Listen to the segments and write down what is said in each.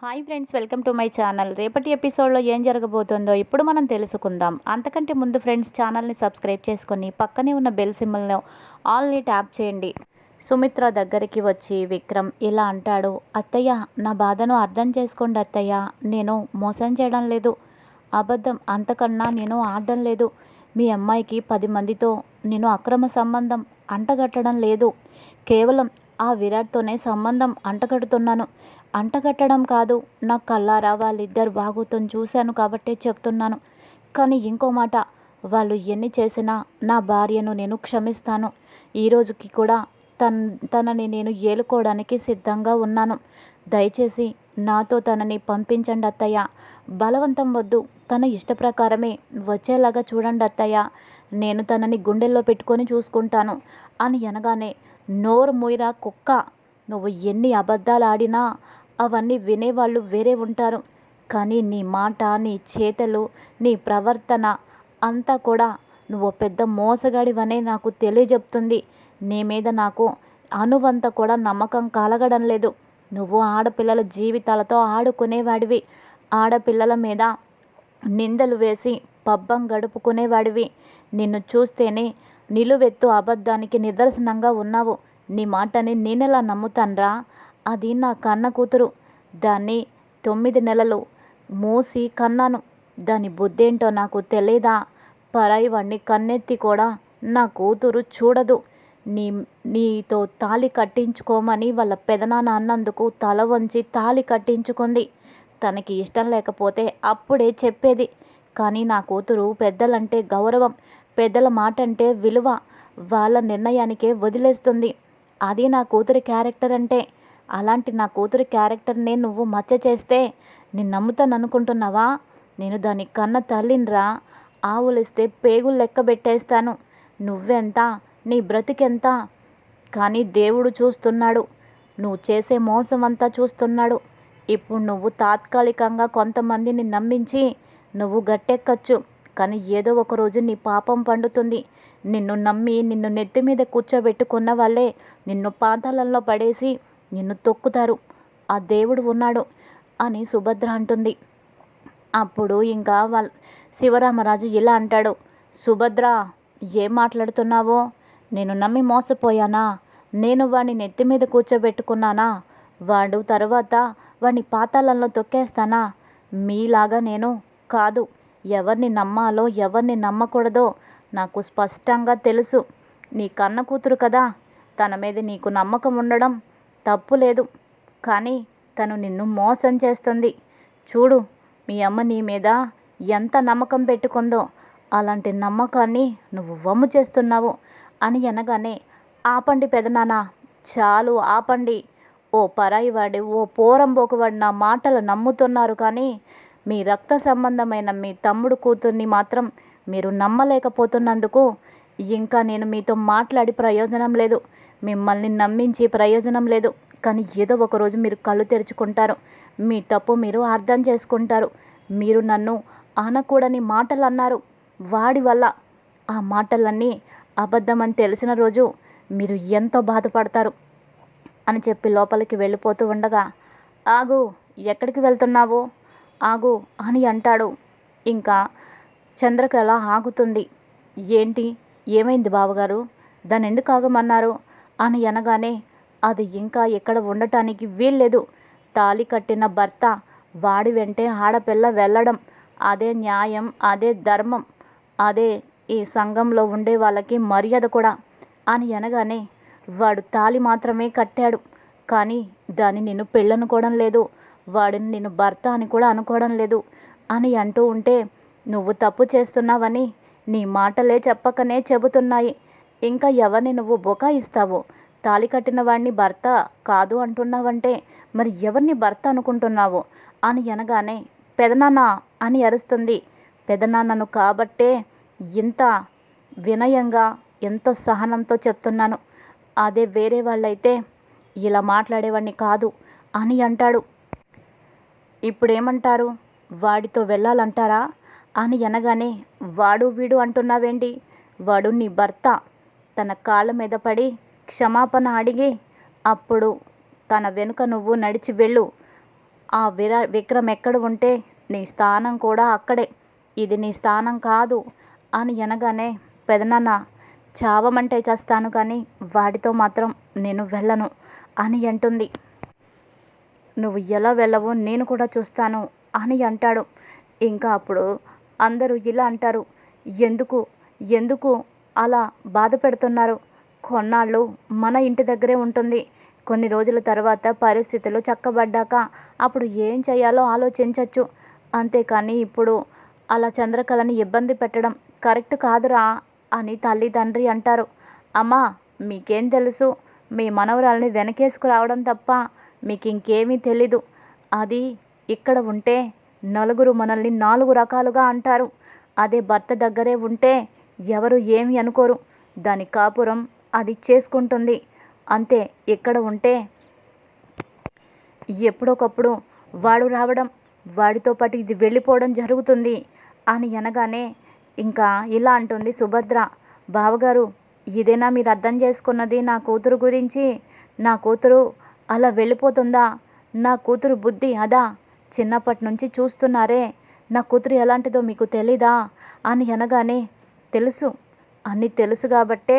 Hi friends welcome to my channel. రేపటి ఎపిసోడ్లో ఏం జరగబోతుందో ఇప్పుడు మనం తెలుసుకుందాం. అంతకంటే ముందు ఫ్రెండ్స్ ఛానల్ని సబ్స్క్రైబ్ చేసుకొని పక్కనే ఉన్న బెల్ సింబల్ను ఆల్ని ట్యాప్ చేయండి. సుమిత్ర దగ్గరికి వచ్చి విక్రమ్ ఇలా అంటాడు? అత్తయ్య నా బాధను అర్థం చేసుకోండి అత్తయ్య. నేను మోసం చేయడం లేదు. అబద్ధం అంతకన్నా నేను ఆడడం లేదు. మీ అమ్మాయికి పది మందితో నేను అక్రమ సంబంధం అంటగట్టడం లేదు. కేవలం ఆ విరాట్తోనే సంబంధం అంటగడుతున్నాను. అంటగట్టడం కాదు. నా కళ్ళారా వాళ్ళిద్దరు బాగోతం చూశాను కాబట్టే చెప్తున్నాను. కానీ ఇంకో మాట వాళ్ళు ఎన్ని చేసినా నా భార్యను నేను క్షమిస్తాను. ఈ రోజుకి కూడా తన్ తనని నేను ఏలుకోవడానికి సిద్ధంగా ఉన్నాను. దయచేసి నాతో తనని పంపించండి అత్తయ్య. బలవంతం వద్దు. తన ఇష్ట ప్రకారమే వచ్చేలాగా చూడండి అత్తయ్య. నేను తనని గుండెల్లో పెట్టుకొని చూసుకుంటాను. అని అనగానే నోరు మూయరా కుక్క. నువ్వు ఎన్ని అబద్ధాలు ఆడినా అవన్నీ వినేవాళ్ళు వేరే ఉంటారు. కానీ నీ మాట నీ చేతలు నీ ప్రవర్తన అంతా కూడా నువ్వు పెద్ద మోసగాడివనే నాకు తెలియజెప్తుంది. నీ మీద నాకు అనువంత కూడా నమ్మకం కలగడం లేదు. నువ్వు ఆడపిల్లల జీవితాలతో ఆడుకునేవాడివి. ఆడపిల్లల మీద నిందలు వేసి పబ్బం గడుపుకునేవాడివి. నిన్ను చూస్తేనే నిలువెత్తు అబద్ధానికి నిదర్శనంగా ఉన్నావు. నీ మాటని నేనెలా నమ్ముతాన్రా? అది నా కన్న కూతురు. దాన్ని తొమ్మిది నెలలు మూసి కన్నాను. దాని బుద్ధేంటో నాకు తెలియదా పరాయి వాడిని కన్నెత్తి కూడా నా కూతురు చూడదు. నీ నీతో తాళి కట్టించుకోమని వాళ్ళ పెదనాన్న అన్నందుకు తల వంచి తాళి కట్టించుకుంది. తనకి ఇష్టం లేకపోతే అప్పుడే చెప్పేది. కానీ నా కూతురు పెద్దలంటే గౌరవం పెద్దల మాట అంటే విలువ. వాళ్ళ నిర్ణయానికే వదిలేస్తుంది. అది నా కూతురి క్యారెక్టర్ అంటే అలాంటి నా కూతురి క్యారెక్టర్నే నువ్వు మచ్చ చేస్తే నేను నమ్ముతాను అనుకుంటున్నావా? నేను దాని కన్న తల్లినిరా. ఆవులిస్తే పేగులు లెక్క పెట్టేస్తాను. నువ్వెంత? నీ బ్రతికెంత? కానీ దేవుడు చూస్తున్నాడు. నువ్వు చేసే మోసం అంతా చూస్తున్నాడు. ఇప్పుడు నువ్వు తాత్కాలికంగా కొంతమందిని నమ్మించి నువ్వు గట్టెక్కచ్చు. కానీ ఏదో ఒక రోజు నీ పాపం పండుతుంది. నిన్ను నమ్మి నిన్ను నెత్తి మీద కూర్చోబెట్టుకున్న వాళ్ళే నిన్ను పాతాళంలో పడేసి నిన్ను తొక్కుతారు. ఆ దేవుడు ఉన్నాడు అని సుభద్ర అంటుంది. అప్పుడు ఇంకా వాళ్ళ శివరామరాజు ఇలా అంటాడు. సుభద్ర ఏం మాట్లాడుతున్నావో? నేను నమ్మి మోసపోయానా? నేను వాడిని నెత్తి మీద కూర్చోబెట్టుకున్నానా? వాడు తర్వాత వాడిని పాతాళంలో తొక్కేస్తానా? మీలాగా నేను కాదు. ఎవరిని నమ్మాలో ఎవరిని నమ్మకూడదో నాకు స్పష్టంగా తెలుసు. నీ కన్న కూతురు కదా. తన మీద నీకు నమ్మకం ఉండడం తప్పు లేదు. కానీ తను నిన్ను మోసం చేస్తుంది. చూడు మీ అమ్మ నీ మీద ఎంత నమ్మకం పెట్టుకుందో అలాంటి నమ్మకాన్ని నువ్వు వమ్ము చేస్తున్నావు అని అనగానే ఆపండి పెదనాన్న చాలు ఆపండి. ఓ పరాయివాడి ఓ పోరంబోకువాడి నా మాటలు నమ్ముతున్నారు కానీ మీ రక్త సంబంధమైన మీ తమ్ముడు కూతుర్ని మాత్రం మీరు నమ్మలేకపోతున్నందుకు ఇంకా నేను మీతో మాట్లాడి ప్రయోజనం లేదు. మిమ్మల్ని నమ్మించి ప్రయోజనం లేదు. కానీ ఏదో ఒకరోజు మీరు కళ్ళు తెరుచుకుంటారు. మీ తప్పు మీరు అర్థం చేసుకుంటారు. మీరు నన్ను అనకూడని మాటలు అన్నారు వాడి వల్ల ఆ మాటలన్నీ అబద్ధమని తెలిసిన రోజు మీరు ఎంతో బాధపడతారు అని చెప్పి లోపలికి వెళ్ళిపోతూ ఉండగా ఆగు ఎక్కడికి వెళ్తున్నావు? ఆగు అని అంటాడు. ఇంకా చంద్రకళ ఆగుతుంది. ఏంటి? ఏమైంది బావగారు? దాన్ని ఎందుకు ఆగమన్నారు? అని అనగానే అది ఇంకా ఎక్కడ ఉండటానికి వీల్లేదు. తాలి కట్టిన భర్త వాడి వెంటే ఆడపిల్ల వెళ్ళడం. అదే న్యాయం అదే ధర్మం. అదే ఈ సంఘంలో ఉండే వాళ్ళకి మర్యాద కూడా అని అనగానే వాడు తాలి మాత్రమే కట్టాడు. కానీ దాన్ని నేను పెళ్ళనుకోవడం లేదు. వాడిని నేను భర్త అని కూడా అనుకోవడం లేదు. అని అంటూ ఉంటే నువ్వు తప్పు చేస్తున్నావని నీ మాటలే చెప్పకనే చెబుతున్నాయి. ఇంకా ఎవరిని నువ్వు బొకాయిస్తావు తాలి కట్టిన వాడిని భర్త కాదు అంటున్నావంటే మరి ఎవరిని భర్త అనుకుంటున్నావు? అని అనగానే పెదనాన్న అని అరుస్తుంది. పెదనాన్నను కాబట్టే ఇంత వినయంగా ఎంతో సహనంతో చెప్తున్నాను. అదే వేరే వాళ్ళైతే ఇలా మాట్లాడేవాడిని కాదు అని అంటాడు. ఇప్పుడేమంటారు? వాడితో వెళ్ళాలంటారా? అని అనగానే వాడు వీడు అంటున్నావేంటి? వాడు నీ భర్త తన కాళ్ళ మీద పడి క్షమాపణ అడిగి అప్పుడు తన వెనుక నువ్వు నడిచి వెళ్ళు. ఆ విరా విక్రమ్ ఎక్కడ ఉంటే నీ స్థానం కూడా అక్కడే. ఇది నీ స్థానం కాదు అని అనగానే పెదనాన్న చావమంటే చేస్తాను కానీ వాడితో మాత్రం నేను వెళ్ళను అని అంటుంది. నువ్వు ఎలా వెళ్ళవో నేను కూడా చూస్తాను అని అంటాడు. ఇంకా అప్పుడు అందరూ ఇలా అంటారు. ఎందుకు? ఎందుకు? అలా బాధ పెడుతున్నారు. కొన్నాళ్ళు మన ఇంటి దగ్గరే ఉంటుంది. కొన్ని రోజుల తర్వాత పరిస్థితులు చక్కబడ్డాక అప్పుడు ఏం చేయాలో ఆలోచించవచ్చు అంతేకాని ఇప్పుడు అలా చంద్రకళని ఇబ్బంది పెట్టడం కరెక్ట్ కాదురా అని తల్లి తండ్రి అంటారు. అమ్మా మీకేం తెలుసు? మీ మనవరాల్ని వెనకేసుకురావడం తప్ప మీకు ఇంకేమీ తెలీదు. అది ఇక్కడ ఉంటే నలుగురు మనల్ని నాలుగు రకాలుగా అంటారు. అదే భర్త దగ్గరే ఉంటే ఎవరు ఏమి అనుకోరు. దాని కాపురం అది చేసుకుంటుంది. అంతే ఇక్కడ ఉంటే ఎప్పుడొకప్పుడు వాడు రావడం వాడితో పాటు ఇది వెళ్ళిపోవడం జరుగుతుంది అని అనగానే ఇంకా ఇలా అంటుంది సుభద్ర. బావగారు ఇదేనా మీరు అర్థం చేసుకున్నది? నా కూతురు గురించి? నా కూతురు అలా వెళ్ళిపోతుందా? నా కూతురు బుద్ధి అదా? చిన్నప్పటి నుంచి చూస్తున్నారే. నా కూతురు ఎలాంటిదో మీకు తెలీదా? అని అనగానే తెలుసు. అన్నీ తెలుసు కాబట్టే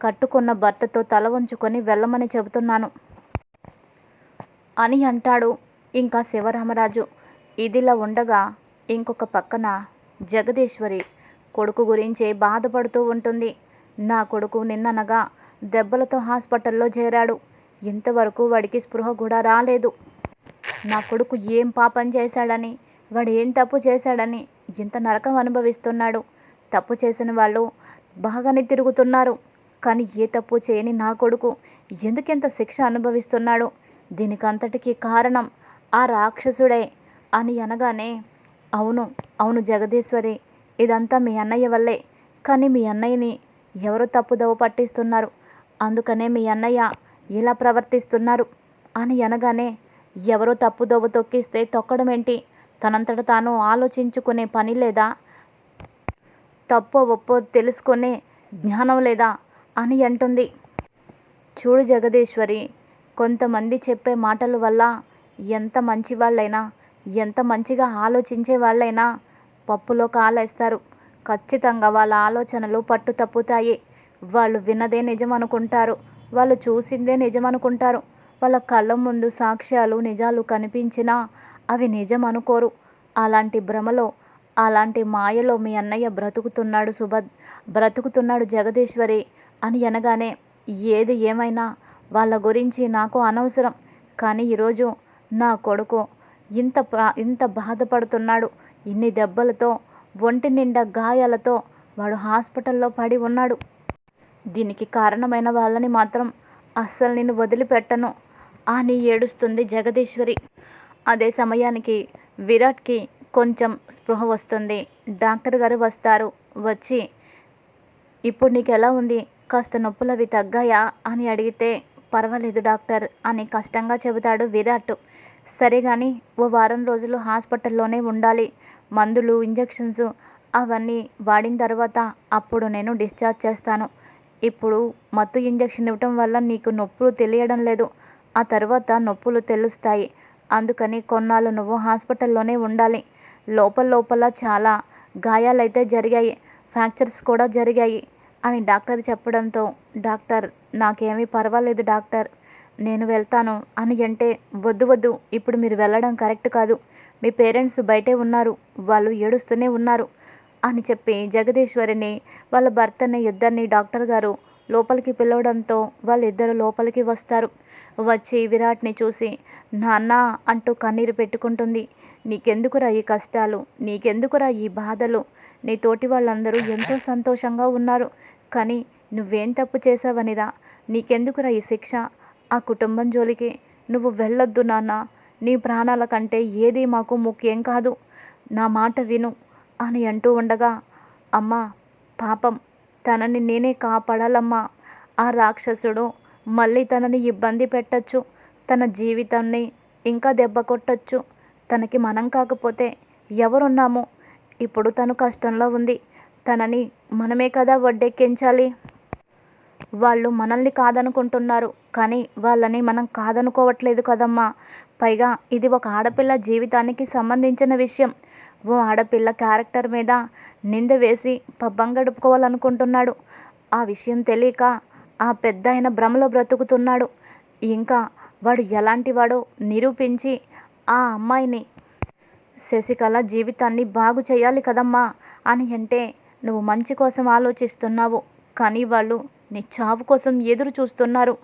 కట్టుకున్న భర్తతో తల వంచుకొని వెళ్ళమని చెబుతున్నాను. అని అంటాడు ఇంకా శివరామరాజు. ఇదిలా ఉండగా ఇంకొక పక్కన జగదీశ్వరి కొడుకు గురించి బాధపడుతూ ఉంటుంది. నా కొడుకు నిన్ననగా దెబ్బలతో హాస్పిటల్లో చేరాడు. ఇంతవరకు వాడికి స్పృహ కూడా రాలేదు. నా కొడుకు ఏం పాపం చేశాడని వాడు ఏం తప్పు చేశాడని ఇంత నరకం అనుభవిస్తున్నాడు. తప్పు చేసిన వాళ్ళు బాగానే తిరుగుతున్నారు. కానీ ఏ తప్పు చేయని నా కొడుకు ఎందుకెంత శిక్ష అనుభవిస్తున్నాడు? దీనికంతటికి కారణం ఆ రాక్షసుడే అని అనగానే అవును అవును జగదీశ్వరి ఇదంతా మీ అన్నయ్య వల్లే. కానీ మీ అన్నయ్యని ఎవరు తప్పుదవ పట్టిస్తున్నారు. అందుకనే మీ అన్నయ్య ఇలా ప్రవర్తిస్తున్నారు అని అనగానే ఎవరో తప్పుదోవ తొక్కిస్తే తొక్కడం ఏంటి? తనంతట తాను ఆలోచించుకునే పని లేదా? తప్పో ఒప్పో తెలుసుకునే జ్ఞానం లేదా అని అంటుంది. చూడు జగదీశ్వరి కొంతమంది చెప్పే మాటల వల్ల ఎంత మంచి వాళ్ళైనా ఎంత మంచిగా ఆలోచించే వాళ్ళైనా పప్పులో కాలేస్తారు. ఖచ్చితంగా వాళ్ళ ఆలోచనలు పట్టు తప్పుతాయి. వాళ్ళు విన్నదే నిజం అనుకుంటారు. వాళ్ళు చూసిందే నిజం అనుకుంటారు. వాళ్ళ కళ్ళ ముందు సాక్ష్యాలు నిజాలు కనిపించినా అవి నిజం అనుకోరు. అలాంటి భ్రమలో అలాంటి మాయలో మీ అన్నయ్య బ్రతుకుతున్నాడు సుభద్ బ్రతుకుతున్నాడు జగదీశ్వరి అని అనగానే ఏది ఏమైనా వాళ్ళ గురించి నాకు అనవసరం. కానీ ఈరోజు నా కొడుకు ఇంత ఇంత బాధపడుతున్నాడు. ఇన్ని దెబ్బలతో ఒంటి నిండా గాయాలతో వాడు హాస్పిటల్లో పడి ఉన్నాడు. దీనికి కారణమైన వాళ్ళని మాత్రం అస్సలు నేను వదిలిపెట్టను. అని ఏడుస్తుంది జగదీశ్వరి. అదే సమయానికి విరాట్కి కొంచెం స్పృహ వస్తుంది. డాక్టర్ గారు వస్తారు. వచ్చి ఇప్పుడు నీకు ఎలా ఉంది? కాస్త నొప్పులు అవి తగ్గాయా? అని అడిగితే పర్వాలేదు డాక్టర్ అని కష్టంగా చెబుతాడు విరాట్. సరే కానీ ఓ వారం రోజులు హాస్పిటల్లోనే ఉండాలి. మందులు ఇంజెక్షన్స్ అవన్నీ వాడిన తర్వాత అప్పుడు నేను డిశ్చార్జ్ చేస్తాను. ఇప్పుడు మత్తు ఇంజెక్షన్ ఇవ్వటం వల్ల నీకు నొప్పులు తెలియడం లేదు. ఆ తర్వాత నొప్పులు తెలుస్తాయి. అందుకని కొన్నాళ్ళు నువ్వు హాస్పిటల్లోనే ఉండాలి. లోపల లోపల చాలా గాయాలైతే జరిగాయి. ఫ్రాక్చర్స్ కూడా జరిగాయి అని డాక్టర్ చెప్పడంతో డాక్టర్ నాకేమీ పర్వాలేదు డాక్టర్. నేను వెళ్తాను అని అంటే వద్దు వద్దు. ఇప్పుడు మీరు వెళ్ళడం కరెక్ట్ కాదు. మీ పేరెంట్స్ బయటే ఉన్నారు. వాళ్ళు ఏడుస్తూనే ఉన్నారు అని చెప్పి జగదీశ్వరిని వాళ్ళ భర్తని ఇద్దరిని డాక్టర్ గారు లోపలికి పిలవడంతో వాళ్ళిద్దరు లోపలికి వస్తారు. వచ్చి విరాట్ని చూసి నాన్న అంటూ కన్నీరు పెట్టుకుంటుంది. నీకెందుకురా ఈ కష్టాలు? నీకెందుకురా ఈ బాధలు? నీ తోటి వాళ్ళందరూ ఎంతో సంతోషంగా ఉన్నారు. కానీ నువ్వేం తప్పు చేసావనిరా నీకెందుకురా ఈ శిక్ష? ఆ కుటుంబం జోలికి నువ్వు వెళ్ళొద్దు నాన్న. నీ ప్రాణాల కంటే ఏది మాకు ముఖ్యం కాదు. నా మాట విను అని అంటూ ఉండగా అమ్మా పాపం. తనని నేనే కాపాడాలమ్మా. ఆ రాక్షసుడు మళ్ళీ తనని ఇబ్బంది పెట్టచ్చు. తన జీవితాన్ని ఇంకా దెబ్బ కొట్టచ్చు. తనకి మనం కాకపోతే ఎవరున్నాము? ఇప్పుడు తను కష్టంలో ఉంది. తనని మనమే కదా వడ్డెక్కించాలి. వాళ్ళు మనల్ని కాదనుకుంటున్నారు. కానీ వాళ్ళని మనం కాదనుకోవట్లేదు కదమ్మా. పైగా ఇది ఒక ఆడపిల్ల జీవితానికి సంబంధించిన విషయం. ఓ ఆడపిల్ల క్యారెక్టర్ మీద నింద వేసి పబ్బం గడుపుకోవాలనుకుంటున్నాడు. ఆ విషయం తెలియక ఆ పెద్ద ఆయన భ్రమలో బ్రతుకుతున్నాడు. ఇంకా వాడు ఎలాంటి వాడో నిరూపించి ఆ అమ్మాయిని. శశికళ జీవితాన్ని బాగు చేయాలి కదమ్మా అని అంటే నువ్వు మంచి కోసం ఆలోచిస్తున్నావు కానీ వాళ్ళు నీ చావు కోసం ఎదురు చూస్తున్నారు.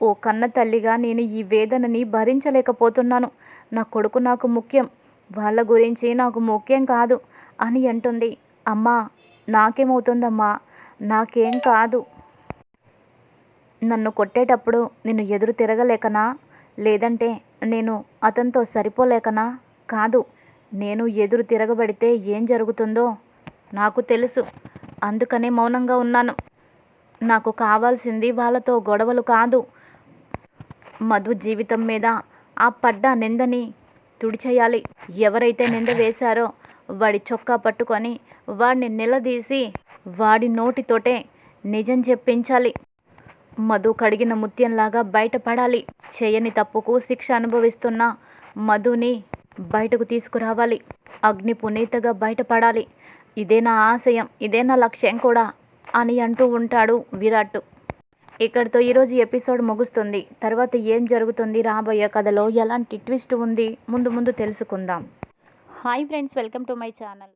ఓ కన్న తల్లిగా నేను ఈ వేదనని భరించలేకపోతున్నాను. నా కొడుకు నాకు ముఖ్యం వాళ్ళ గురించి నాకు ముఖ్యం కాదు అని అంటుంది. అమ్మా నాకేమవుతుందమ్మా? నాకేం కాదు. నన్ను కొట్టేటప్పుడు నిన్ను ఎదురు తిరగలేకనా? లేదంటే నేను అతనితో సరిపోలేకనా? కాదు. నేను ఎదురు తిరగబడితే ఏం జరుగుతుందో నాకు తెలుసు. అందుకనే మౌనంగా ఉన్నాను. నాకు కావాల్సింది వాళ్ళతో గొడవలు కాదు. మధు జీవితం మీద ఆ పడ్డ నిందని తుడిచేయాలి. ఎవరైతే నింద వేశారో వాడి చొక్కా పట్టుకొని వాడిని నిలదీసి వాడి నోటితోటే నిజం చెప్పించాలి. మధు కడిగిన ముత్యంలాగా బయటపడాలి. చేయని తప్పుకు శిక్ష అనుభవిస్తున్న మధుని బయటకు తీసుకురావాలి. అగ్ని పునీతగా బయటపడాలి. ఇదే నా ఆశయం ఇదే నా లక్ష్యం కూడా అని అంటూ ఉంటాడు విరాట్. ఇక్కడితో ఈరోజు ఎపిసోడ్ ముగుస్తుంది. తర్వాత ఏం జరుగుతుంది రాబోయే కథలో? ఎలాంటి ట్విస్ట్ ఉంది? ముందు ముందు తెలుసుకుందాం. Hi friends welcome to my channel.